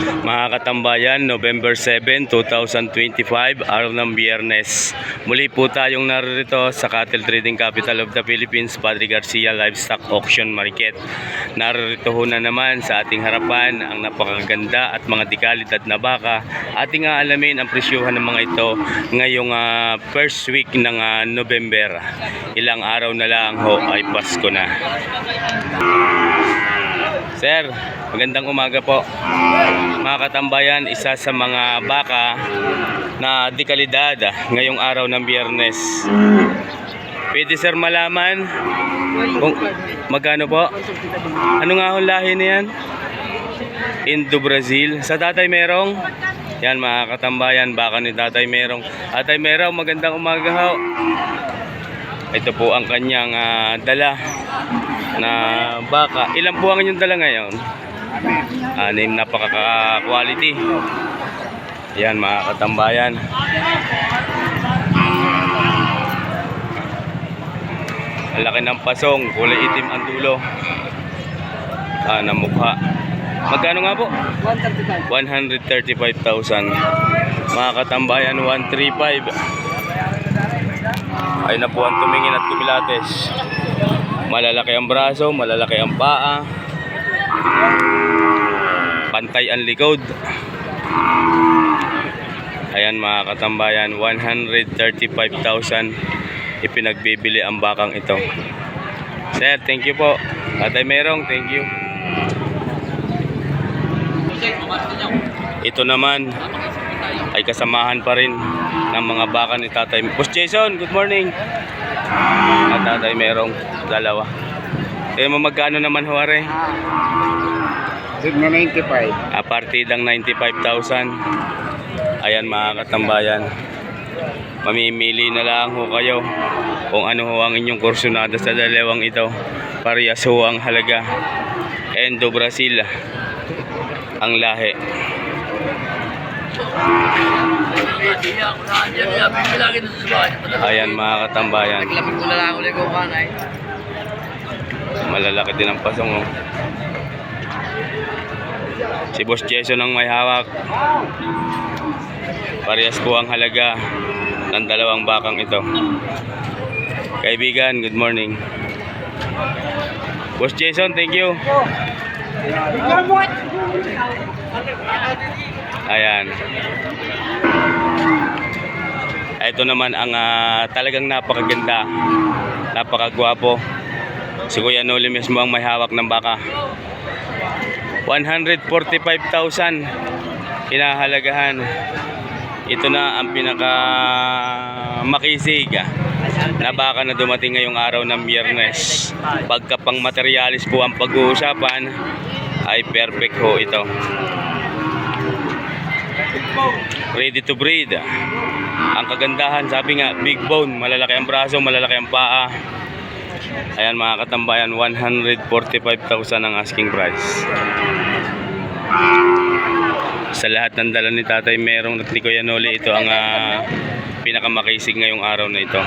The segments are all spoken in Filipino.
Mga katambayan, November 7, 2025, araw ng biyernes. Muli po tayong narito sa Cattle Trading Capital of the Philippines, Padre Garcia Livestock Auction Market. Narito ho na naman sa ating harapan ang napakaganda at mga dekalidad na baka. Ating aalamin ang presyuhan ng mga ito ngayong ah, first week ng ah, November. Ilang araw na lang ho ay Pasko na. Sir, magandang umaga po. Mga katambayan, isa sa mga baka na dekalidad ngayong araw ng biyernes. Pwede sir malaman kung magkano po? Ano nga hong lahi na yan? Indo Brazil. Sa tatay merong? Yan mga katambayan, baka ni tatay merong. Tatay merong, magandang umaga ho. Ito po ang kanyang ah, dala na baka. Ilan po ang dala ngayon? Anim, napaka-quality. Yan mga katambayan. Ang ng pasong, kulay itim ang dulo. Ah, na mukha. Magkano nga po? 135,000. Mga katambayan, 135. Ay na po ang tumingin at kumilates. Malalaki ang braso, malalaki ang paa. Pantay ang likod. Ayan mga katambayan, 135,000 ipinagbibili ang bakang ito. Sir, thank you po. Tatay Merong, thank you. Ito naman ay kasamahan pa rin ng mga baka ni Tatay. Boss Jason, good morning. At Tatay Merong, dalawa. Eh, magkano naman huwari? Sigma 95. A partidang 95,000. Ayan mga katambayan. Mamimili na lang ho kayo kung ano ho ang inyong kursunada sa dalawang ito. Parehas ho ang halaga. Endo Brazil ang lahi. Ayan mga katambayan. Malalaki din ang pasong. Oh. Si Boss Jason ang may hawak. Parehas po ang halaga ng dalawang bakang ito. Kaibigan, good morning. Boss Jason, thank you. Ayan. Ito naman ang ah, talagang napakaganda, napakagwapo. Si Kuya Noli mismo ang may hawak ng baka. 145,000 hinahalagahan. Ito na ang pinaka makisig ah, na baka na dumating ngayong araw ng biyernes. Pagka pang materialis po ang pag-uusapan, ay perfect ho ito. Ready to breed. Ang kagandahan, sabi nga, big bone, malalaki ang braso, malalaki ang paa. Ayan mga katambayan, 145,000 ang asking price. Sa lahat ng dala ni tatay, merong at ni Kuya Noli, ito ang ah, pinakamakisig ngayong araw na ito.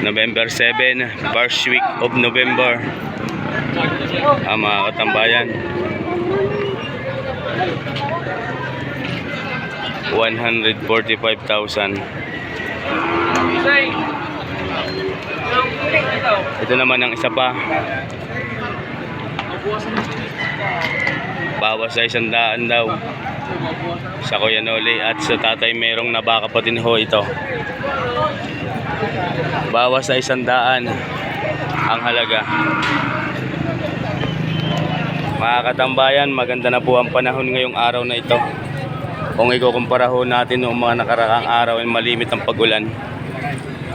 November 7, first week of November. Ah, mga katambayan. 145,000. Ito naman ang isa pa. Bawas sa isang daan daw. Sa Kuya Noli at sa tatay merong nabaka pa din ho ito. Bawas sa isang daan ang halaga. Mga katambayan, maganda na po ang panahon ngayong araw na ito. Kung ikukumpara ho natin noong mga nakarakang araw ay malimit ang pagulan.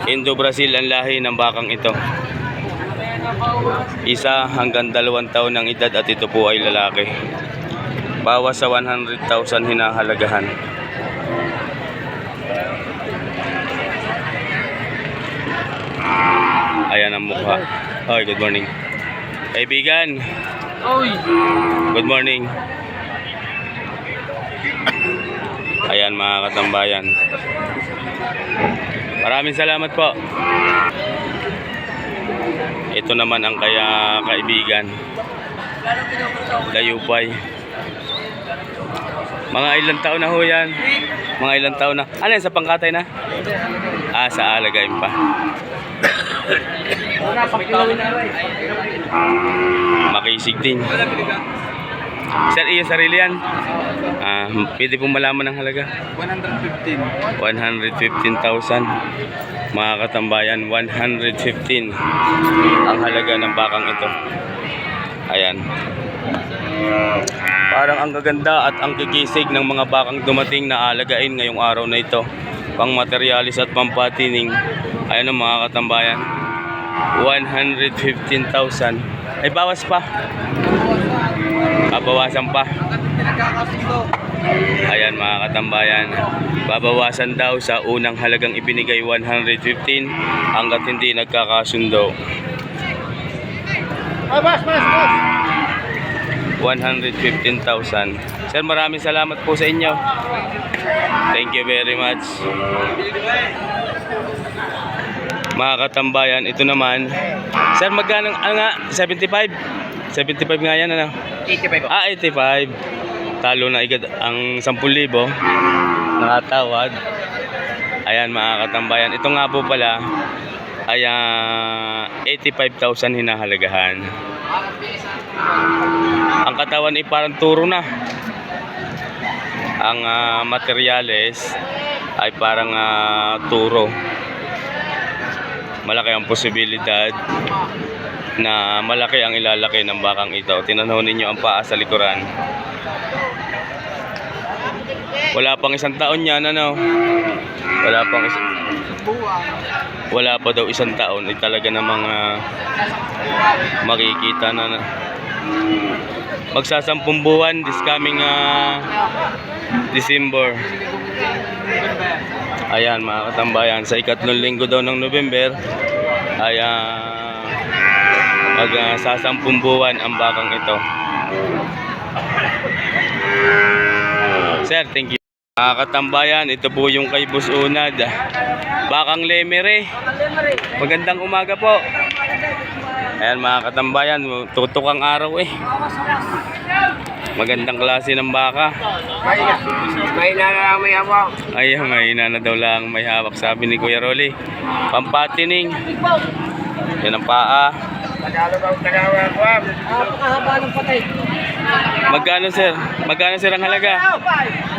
Indo Brazil ang lahi ng bakang ito. Isa hanggang dalawang taon ng edad at ito po ay lalaki. Bawas sa 100,000 hinahalagahan. Ayan ang mukha. Oy, good morning. Kaibigan, Oy! good morning. Ayan mga katambayan. Maraming salamat po. Ito naman ang kaya kaibigan. Dayupay. Mga ilang taon na ho yan? Mga ilang taon na? Ano yan, sa pangkatay na? Ah, sa alagayin pa. Makisig din. Sir, iyo sarili yan? Ah, pwede pong malaman ng halaga? 115. 115,000 mga katambayan 115 ang halaga ng bakang ito. Ayan. Parang ang gaganda at ang kikisig ng mga bakang dumating na alagain ngayong araw na ito. Pang materialis at pampatining ayan ang mga katambayan. 115,000 ay bawas pa babawasan pa Ayan mga katambayan, babawasan daw sa unang halagang ibinigay 115 hanggat hindi nagkakasundo. Ah, bas, bas, bas. 115,000. Sir, maraming salamat po sa inyo. Thank you very much. Mga katambayan, ito naman. Sir, magkano ano nga? 75? 75 nga yan, ano? 85 ko. Ah, 85. Talo na igad ang 10,000. Nakatawad. Ayan mga katambayan. Ito nga po pala ay ah, 85,000 hinahalagahan. Ang katawan ay parang turo na. Ang ah, materyales ay parang ah, turo. Malaki ang posibilidad na malaki ang ilalaki ng bakang ito. Tinanaw ninyo ang paa sa likuran. Wala pang isang taon yan, ano? Wala pang isang... Wala pa daw isang taon. Ay talaga namang ah, makikita na na. Magsasampung buwan this coming ah, December. Ayan mga katambayan, sa ikatlong linggo daw ng November ay ah, mag ah, sasampung buwan ang bakang ito. Sir, thank you. Mga katambayan, ito po yung kay Bus Unad. Bakang Lemere. Magandang umaga po. Ayan mga katambayan, tutok ang araw eh. Magandang klase ng baka. May, may nalalang may hawak. Ay, mahina na daw lang may hawak sabi ni Kuya Rolly. Pampatining. Yan ang paa. Tagalog ang tagawa ko. Napakahaba ng patay. Magkano sir? Magkano sir ang halaga?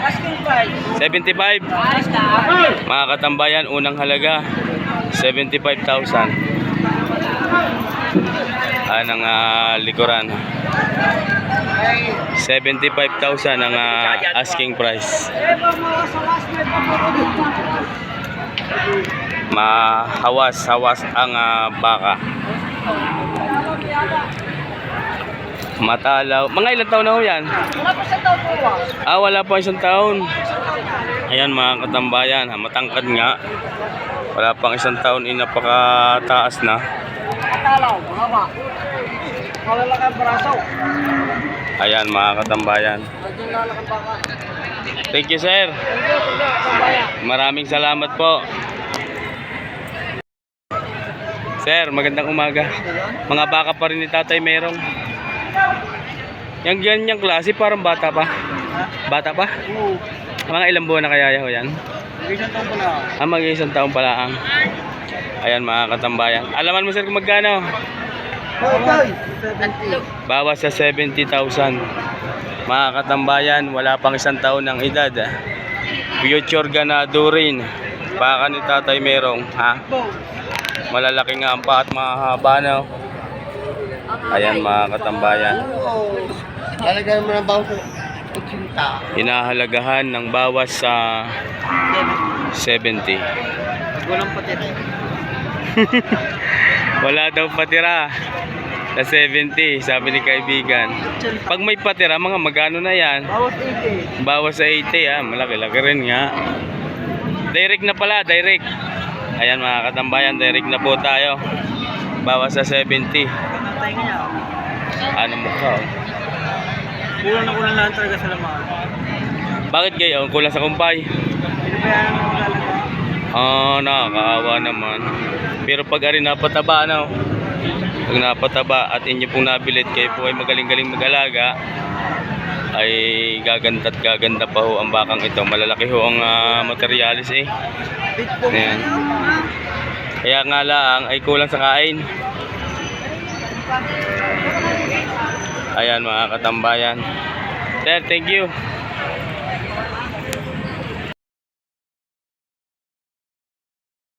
Asking price. 75. Ayos ka. Mga katambayan, unang halaga 75,000. Ang ang ah, likuran. 75,000 ang ah, asking price. Mahawas-hawas ang ah, baka. Matalaw. Mga ilang taon na ho yan? Tapos sa daw po ah. Wala pa isang taon. Ayan mga katambayan, matangkad nga. Wala pang isang taon, eh, napakataas na. Katalaw, mahaba. Malalaki ang braso. Ayan mga katambayan. Thank you sir. Maraming salamat po. Sir, magandang umaga. Mga baka pa rin ni tatay merong. Yung ganyang klase, parang bata pa. Bata pa? Oo. Mga ilang buwan na kaya ho yan? Bigyan taon pala. Ah, mag isang taong pala ang. Ayan mga katambayan. Alaman mo sir kung magkano? Okay. Bawas sa 70,000. Mga katambayan, wala pang isang taon ng edad. Future ganado rin. Baka ni tatay merong, ha? Malalaki nga ang pa at mahaba na. Ayan mga katambayan. Lalagyan mo ng bangko. Utsinta. Hinahalagahan ng bawas sa 70. Walang patira. Wala daw patira sa 70, sabi ni kaibigan. Pag may patira, mga magano na yan? Bawas 80. Bawas sa 80 ah, malaki-laki rin nga. Direct na pala, direct. Ayan mga katambayan, direct na po tayo. Bawas sa 70. Tatay niya. Ano mo ka? oh? Kulang na kulang lang talaga sa laman. Bakit gayon? Kulang sa kumpay. Pinabayaan mo talaga. Ah, nakakaawa naman. Pero pag ari napataba, ano? Pag napataba at inyo pong nabilit, kayo po ay magaling-galing mag-alaga, ay gaganda at gaganda pa ho ang bakang ito. Malalaki ho ang ah, materialis eh. Ayan. Kaya nga lang ay kulang sa kain. Ayan mga katambayan. Sir, thank you.